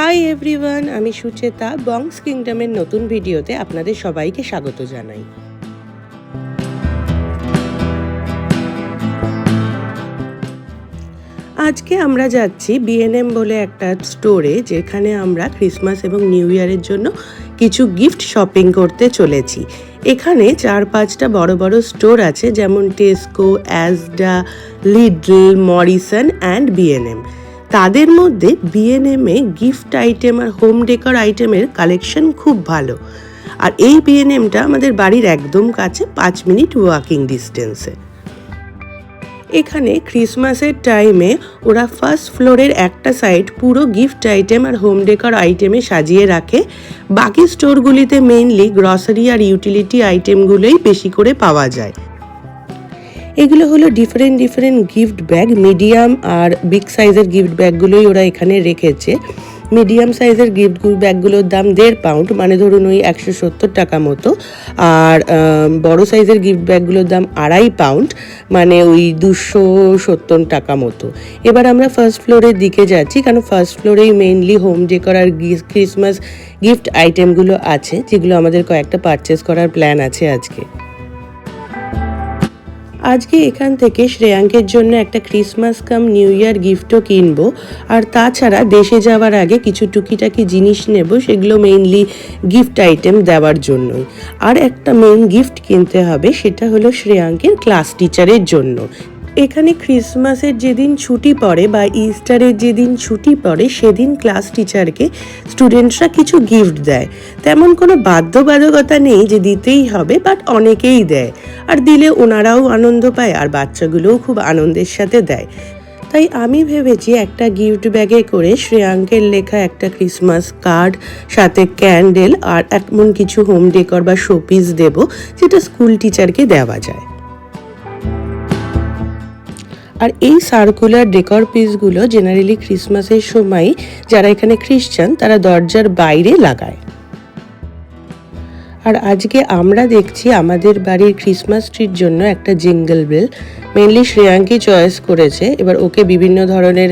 Hi everyone আমি সুচেতা বংস কিংডমের নতুন ভিডিওতে আপনাদের সবাইকে স্বাগত জানাই। আজকে আমরা যাচ্ছি বিএনএম বলে একটা স্টোরে যেখানে আমরা ক্রিসমাস এবং নিউ ইয়ারের জন্য কিছু গিফট শপিং করতে চলেছি। এখানে চার পাঁচটা বড় বড় স্টোর আছে, যেমন Tesco Asda Lidl Morrison and BNM তাদের মধ্যে বিএনএমে গিফট আইটেম আর হোম ডেকর আইটেমের কালেকশন খুব ভালো। আর এই বিএনএমটা আমাদের বাড়ির একদম কাছে পাঁচ মিনিট ওয়াকিং ডিস্টেন্সে এখানে ক্রিসমাসের টাইমে ওরা ফার্স্ট ফ্লোরের একটা সাইড পুরো গিফট আইটেম আর হোম ডেকর আইটেমে সাজিয়ে রাখে। বাকি স্টোরগুলিতে মেইনলি গ্রসারি আর ইউটিলিটি আইটেমগুলোই বেশি করে পাওয়া যায়। এগুলো হলো different different gift bag medium আর বিগ সাইজের গিফট ব্যাগগুলোই ওরা এখানে রেখেছে। মিডিয়াম সাইজের গিফট ব্যাগগুলোর দাম দেড় পাউন্ড মানে ধরুন ওই একশো সত্তর টাকা মতো। আর বড় সাইজের গিফট ব্যাগগুলোর দাম আড়াই পাউন্ড মানে ওই দুশো সত্তর টাকা মতো। এবার আমরা ফার্স্ট ফ্লোরের দিকে যাচ্ছি, কারণ ফার্স্ট ফ্লোরেই মেইনলি হোম ডেকর আর ক্রিসমাস গিফট আইটেমগুলো আছে, যেগুলো আমাদের কয়েকটা পারচেস করার প্ল্যান আছে আজকে। আজকে এখান থেকে শ্রেয়াঙ্কের জন্য একটা ক্রিসমাস কাম নিউ ইয়ার গিফটও কিনবো। আর তাছাড়া দেশে যাওয়ার আগে কিছু টুকিটাকি জিনিস নেব, সেগুলো মেইনলি গিফট আইটেম দেওয়ার জন্যই। আর একটা মেইন গিফট কিনতে হবে, সেটা হলো শ্রেয়াঙ্কের ক্লাস টিচারের জন্য। এখানে ক্রিসমাসের যেদিন ছুটি পড়ে বা ইস্টারের যেদিন ছুটি পড়ে, সেদিন ক্লাস টিচারকে স্টুডেন্টসরা কিছু গিফট দেয়। তেমন কোনো বাধ্যবাধকতা নেই যে দিতেই হবে বাট অনেকেই দেয়। আর দিলে ওনারাও আনন্দ পায় আর বাচ্চাগুলোও খুব আনন্দের সাথে দেয়। তাই আমি ভেবেছি একটা গিফট ব্যাগে করে শ্রেয়াঙ্কের লেখা একটা ক্রিসমাস কার্ড সাথে ক্যান্ডেল আর এমন কিছু হোম ডেকর বা শোপিস দেব, যেটা স্কুল টিচারকে দেওয়া যায়। আর এই সার্কুলার ডেকর পিসগুলো জেনারেলি ক্রিসমাসের সময় যারা এখানে খ্রিস্টান তারা দরজার বাইরে লাগায়। আর আজকে আমরা দেখছি আমাদের বাড়ির ক্রিসমাস ট্রির জন্য একটা জিঙ্গল বেল মেনলি শ্রেয়াঙ্কি চয়েস করেছে। এবার ওকে বিভিন্ন ধরনের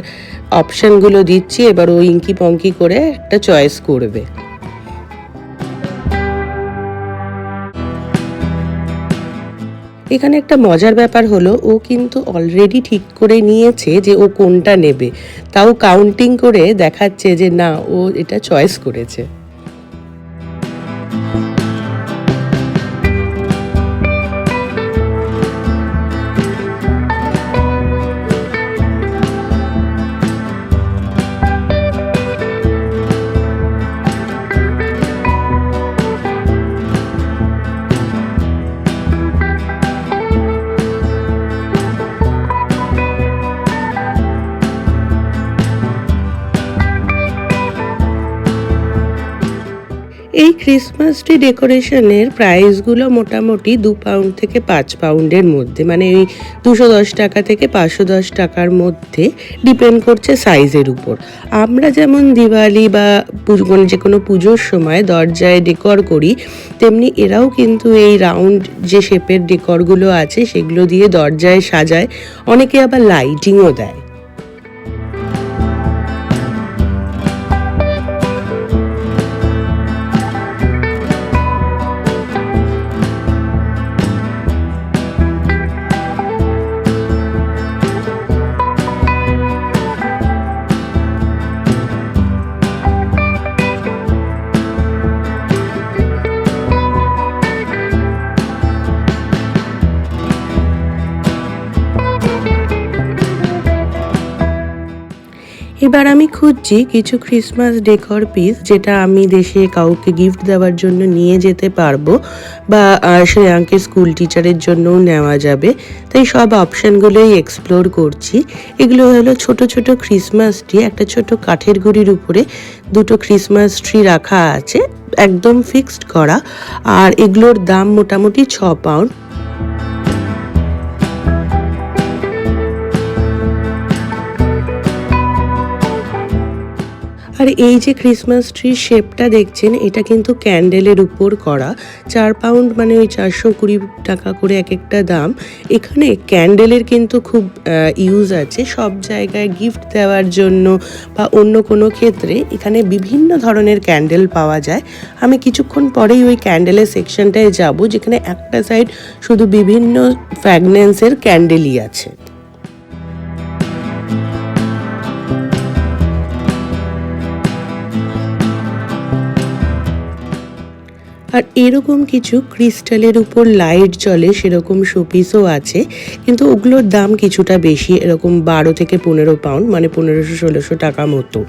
অপশানগুলো দিচ্ছি। এবার ও ইঙ্কি পঙ্কি করে একটা চয়েস করবে। এখানে একটা মজার ব্যাপার হলো, ও কিন্তু অলরেডি ঠিক করে নিয়েছে যে ও কোনটা নেবে। তাও কাউন্টিং করে দেখাচ্ছে যে না, ও এটা চয়েস করেছে। ক্রিসমাস ট্রি ডেকোরেশনের প্রাইসগুলো মোটামুটি দু পাউন্ড থেকে পাঁচ পাউন্ডের মধ্যে। মানে ওই দুশো দশ টাকা থেকে পাঁচশো দশ টাকার মধ্যে ডিপেন্ড করছে সাইজের উপর। আমরা যেমন দিওয়ালি বা কোনো যে কোনো পুজোর সময় দরজায় ডেকর করি, তেমনি এরাও কিন্তু এই রাউন্ড যে শেপের ডেকরগুলো আছে, সেগুলো দিয়ে দরজায় সাজায়। অনেকে আবার লাইটিংও দেয়। এবার আমি খুঁজছি কিছু ক্রিসমাস ডেকর পিস যেটা আমি দেশে কাউকে গিফট দেওয়ার জন্য নিয়ে যেতে পারব বা শ্রেয়াঙ্কের স্কুল টিচারের জন্যও নেওয়া যাবে। তাই সব অপশানগুলোই এক্সপ্লোর করছি। এগুলো হলো ছোট ছোট ক্রিসমাস ট্রি একটা ছোট কাঠের গুঁড়ির উপরে দুটো ক্রিসমাস ট্রি রাখা আছে, একদম ফিক্সড করা। আর এগুলোর দাম মোটামুটি ছ পাউন্ড আর এই যে ক্রিসমাস ট্রির শেপটা দেখছেন, এটা কিন্তু ক্যান্ডেলের উপর করা। চার পাউন্ড মানে ওই চারশো কুড়ি টাকা করে এক একটা দাম। এখানে ক্যান্ডেলের কিন্তু খুব ইউজ আছে। সব জায়গায় গিফট দেওয়ার জন্য বা অন্য কোনো ক্ষেত্রে এখানে বিভিন্ন ধরনের ক্যান্ডেল পাওয়া যায়। আমি কিছুক্ষণ পরেই ওই ক্যান্ডেলের সেকশনটায় যাব, যেখানে একটা সাইড শুধু বিভিন্ন ফ্র্যাগনেন্সের ক্যান্ডেলই আছে। আর এরকম কিছু ক্রিস্টালের উপর লাইট জ্বলে সেরকম শোপিসও আছে, কিন্তু ওগুলোর দাম কিছুটা বেশি, এরকম বারো থেকে পনেরো পাউন্ড মানে পনেরোশো ষোলোশো টাকা মতো।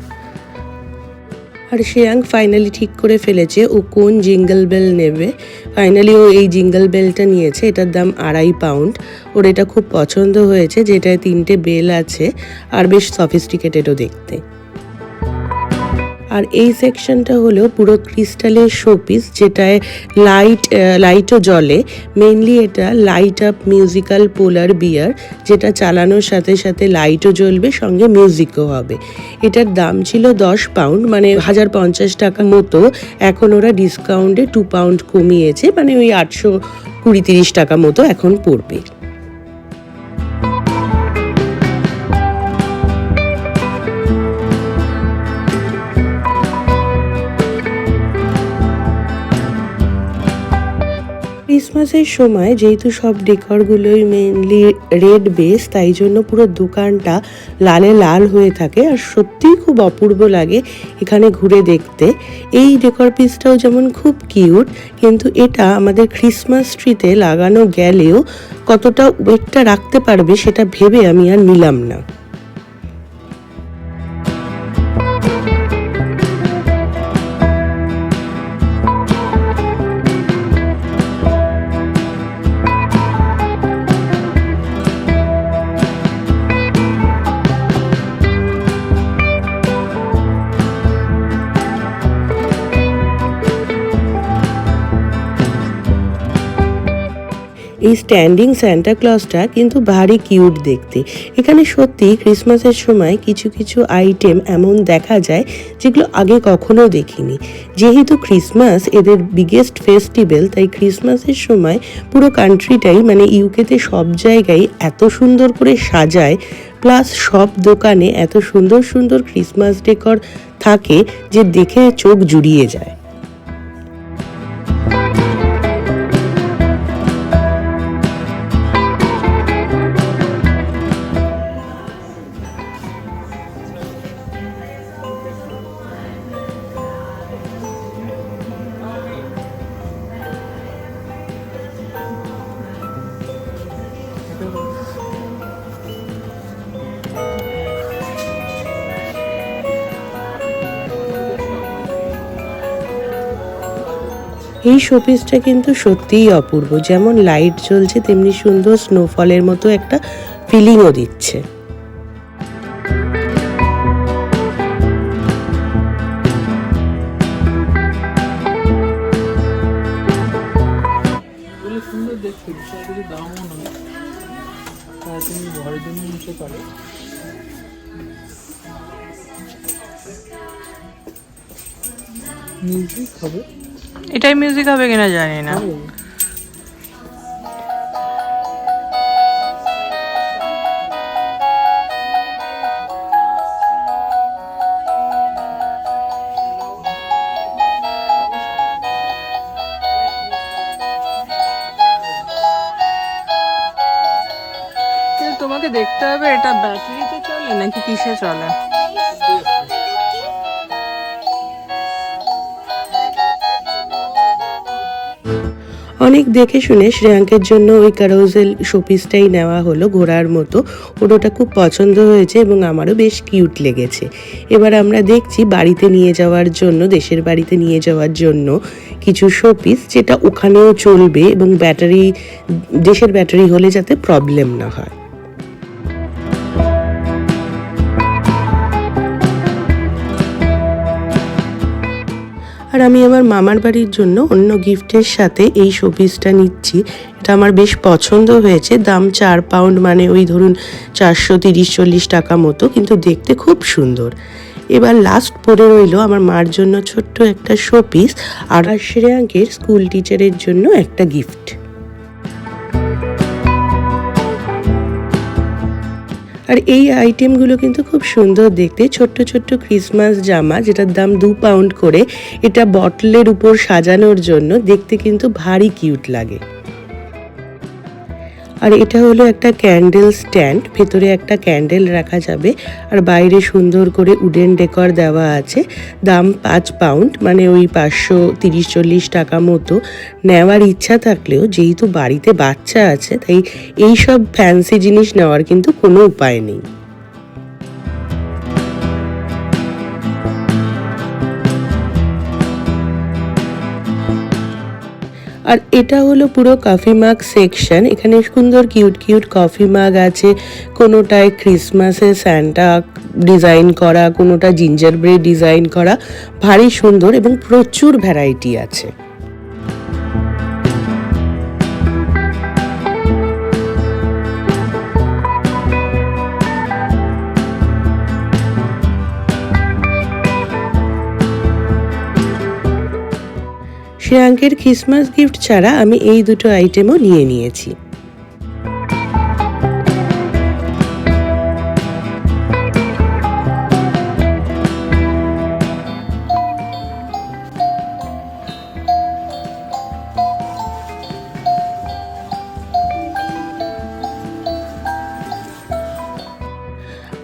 আর শ্রেয়াঙ্ক ফাইনালি ঠিক করে ফেলেছে, ও কোন জিঙ্গল বেল নেবে? ফাইনালি ও এই জিঙ্গল বেলটা নিয়েছে, এটার দাম আড়াই পাউন্ড। ওর এটা খুব পছন্দ হয়েছে, যেটায় তিনটে বেল আছে, আর বেশ সফিস্টিকেটেডও দেখতে। আর এই সেকশনটা হলো পুরো ক্রিস্টালের শোপিস যেটায় লাইট লাইটও জ্বলে। মেইনলি এটা light up musical polar bear যেটা চালানোর সাথে সাথে লাইটও জ্বলবে, সঙ্গে মিউজিকও হবে। এটার দাম ছিল দশ পাউন্ড মানে হাজার পঞ্চাশ টাকা মতো। এখন ওরা ডিসকাউন্টে টু পাউন্ড কমিয়েছে মানে ওই আটশো কুড়ি তিরিশ টাকা মতো এখন পড়বে। ক্রিসমাসের সময় যেহেতু সব ডেকরগুলোই মেনলি রেড বেস তাই জন্য পুরো দোকানটা লালে লাল হয়ে থাকে আর সত্যিই খুব অপূর্ব লাগে এখানে ঘুরে দেখতে। এই ডেকর পিসটাও যেমন খুব কিউট কিন্তু এটা আমাদের ক্রিসমাস ট্রিতে লাগানো গেলেও কতটা ওয়েটটা রাখতে পারবে সেটা ভেবে আমি আর নিলাম না। এই স্ট্যান্ডিং স্যান্টা ক্লজটা কিন্তু ভারী কিউট দেখতে। এখানে সত্যি ক্রিসমাসের সময় কিছু কিছু আইটেম এমন দেখা যায় যেগুলো আগে কখনো দেখিনি। যেহেতু ক্রিসমাস এদের বিগেস্ট ফেস্টিভ্যাল তাই ক্রিসমাসের সময় পুরো কান্ট্রিটাই মানে ইউকেতে সব জায়গায় এত সুন্দর করে সাজায় প্লাস সব দোকানে এত সুন্দর সুন্দর ক্রিসমাস ডেকর থাকে যে দেখে চোখ জুড়িয়ে যায়। এই শোপিসটা কিন্তু সত্যিই অপূর্ব। যেমন লাইট জ্বলছে, তেমনি সুন্দর স্নোফলের মতো একটা ফিলিংও দিচ্ছে। মিউজিক হবে এটাই মিউজিক হবে কিনা জানি না। তোমাকে দেখতে হবে এটা ব্যাটারিতে চলে নাকি কিসে চলে? অনেক দেখে শুনে শ্রেয়াঙ্কের জন্য ওই কারোজেল শোপিসটাই নেওয়া হলো ঘোড়ার মতো। ওর ওটা খুব পছন্দ হয়েছে এবং আমারও বেশ কিউট লেগেছে। এবার আমরা দেখছি বাড়িতে নিয়ে যাওয়ার জন্য, দেশের বাড়িতে নিয়ে যাওয়ার জন্য কিছু শোপিস যেটা ওখানেও চলবে এবং ব্যাটারি দেশের ব্যাটারি হলে যাতে প্রবলেম না হয়। আর আমি আমার মামার বাড়ির জন্য অন্য গিফটের সাথে এই শোপিসটা নিচ্ছি। এটা আমার বেশ পছন্দ হয়েছে। দাম চার পাউন্ড মানে ওই ধরুন চারশো তিরিশ চল্লিশ টাকা মতো, কিন্তু দেখতে খুব সুন্দর। এবার লাস্ট পরে রইল আমার মার জন্য ছোট্ট একটা শোপিস, আর শ্রেয়াঙ্কের স্কুল টিচারের জন্য একটা গিফট আর এই আইটেমগুলো কিন্তু খুব সুন্দর দেখতে। ছোট্ট ছোট্ট ক্রিসমাস জামা, যেটার দাম দু পাউন্ড করে। এটা বটলের উপর সাজানোর জন্য দেখতে কিন্তু ভারী কিউট লাগে। আর এটা হলো একটা ক্যান্ডেল স্ট্যান্ড ভেতরে একটা ক্যান্ডেল রাখা যাবে। আর বাইরে সুন্দর করে উডেন ডেকর দেওয়া আছে। দাম পাঁচ পাউন্ড মানে ওই পাঁচশো তিরিশ চল্লিশ টাকা মতো। নেওয়ার ইচ্ছা থাকলেও, যেহেতু বাড়িতে বাচ্চা আছে, তাই এইসব ফ্যান্সি জিনিস নেওয়ার কিন্তু কোনো উপায় নেই। আর এটা হলো পুরো কফি মাগ সেকশন এখানে সুন্দর কিউট কিউট কফি মাগ আছে। কোনোটায় ক্রিসমাসে স্যান্টা ডিজাইন করা, কোনোটা জিঞ্জার ব্রেড ডিজাইন করা। ভারী সুন্দর এবং প্রচুর ভ্যারাইটি আছে। শ্রেয়াঙ্কের খ্রিসমাস গিফট ছাড়া আমি এই দুটো আইটেমও নিয়ে নিয়েছি।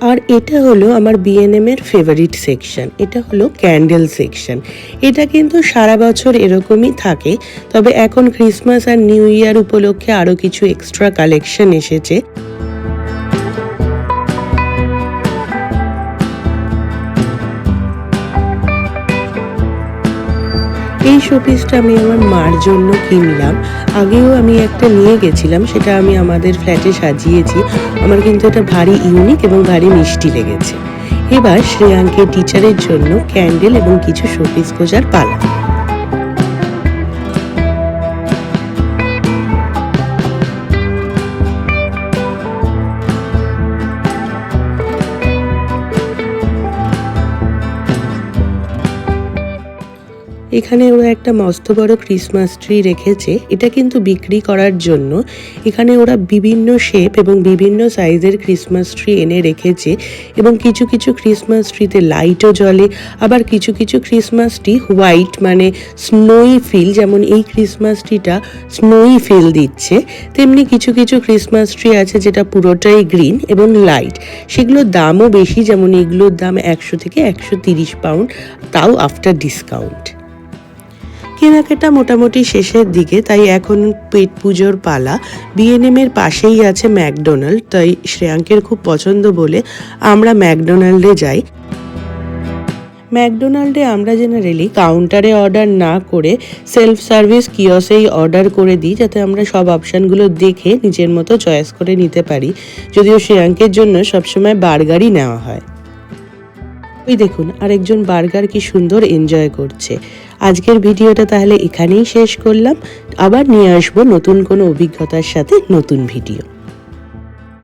আর এটা হলো আমার বিএনএম এর ফেভারিট সেকশন এটা হলো ক্যান্ডেল সেকশন এটা কিন্তু সারা বছর এরকমই থাকে, তবে এখন ক্রিসমাস আর নিউ ইয়ার উপলক্ষে আরও কিছু এক্সট্রা কালেকশন এসেছে। এই শোপিসটা আমি আমার মার জন্য কিনলাম। আগেও আমি একটা নিয়ে গেছিলাম, সেটা আমি আমাদের ফ্ল্যাটে সাজিয়েছি। আমার কিন্তু এটা ভারী ইউনিক এবং ভারী মিষ্টি লেগেছে। এবার শ্রেয়াঙ্কের টিচারের জন্য ক্যান্ডেল এবং কিছু শোপিস খোঁজার পালা। এখানে ওরা একটা মস্ত বড় ক্রিসমাস ট্রি রেখেছে। এটা কিন্তু বিক্রি করার জন্য এখানে ওরা বিভিন্ন শেপ এবং বিভিন্ন সাইজের ক্রিসমাস ট্রি এনে রেখেছে এবং কিছু কিছু ক্রিসমাস ট্রিতে লাইটও জ্বলে, আবার কিছু কিছু ক্রিসমাস ট্রি হোয়াইট মানে স্নোই ফিল যেমন এই ক্রিসমাস ট্রিটা স্নোই ফিল দিচ্ছে। তেমনি কিছু কিছু ক্রিসমাস ট্রি আছে যেটা পুরোটাই গ্রিন এবং লাইট সেগুলোর দামও বেশি, যেমন এগুলোর দাম একশো থেকে একশো তিরিশ পাউন্ড তাও আফটার ডিসকাউন্ট কেনাকাটা মোটামুটি শেষের দিকে, তাই এখন পেট পুজোর পালা। বিএনএম এর পাশেই আছে ম্যাকডোনাল্ড, তাই শ্রেয়াঙ্কের খুব পছন্দ বলে আমরা ম্যাকডোনাল্ডে যাই। ম্যাকডোনাল্ডে আমরা জেনারেলি কাউন্টারে অর্ডার না করে সেলফ সার্ভিস কিয়সেই অর্ডার করে দিই, যাতে আমরা সব অপশানগুলো দেখে নিজের মতো চয়েস করে নিতে পারি। যদিও শ্রেয়াঙ্কের জন্য সবসময় বার্গারই নেওয়া হয়। ওই দেখুন, আরেকজন বার্গার কি সুন্দর এনজয় করছে। আজকের ভিডিওটা তাহলে এখানেই শেষ করলাম। আবার নিয়ে আসব নতুন কোনো অভিজ্ঞতার সাথে নতুন ভিডিও।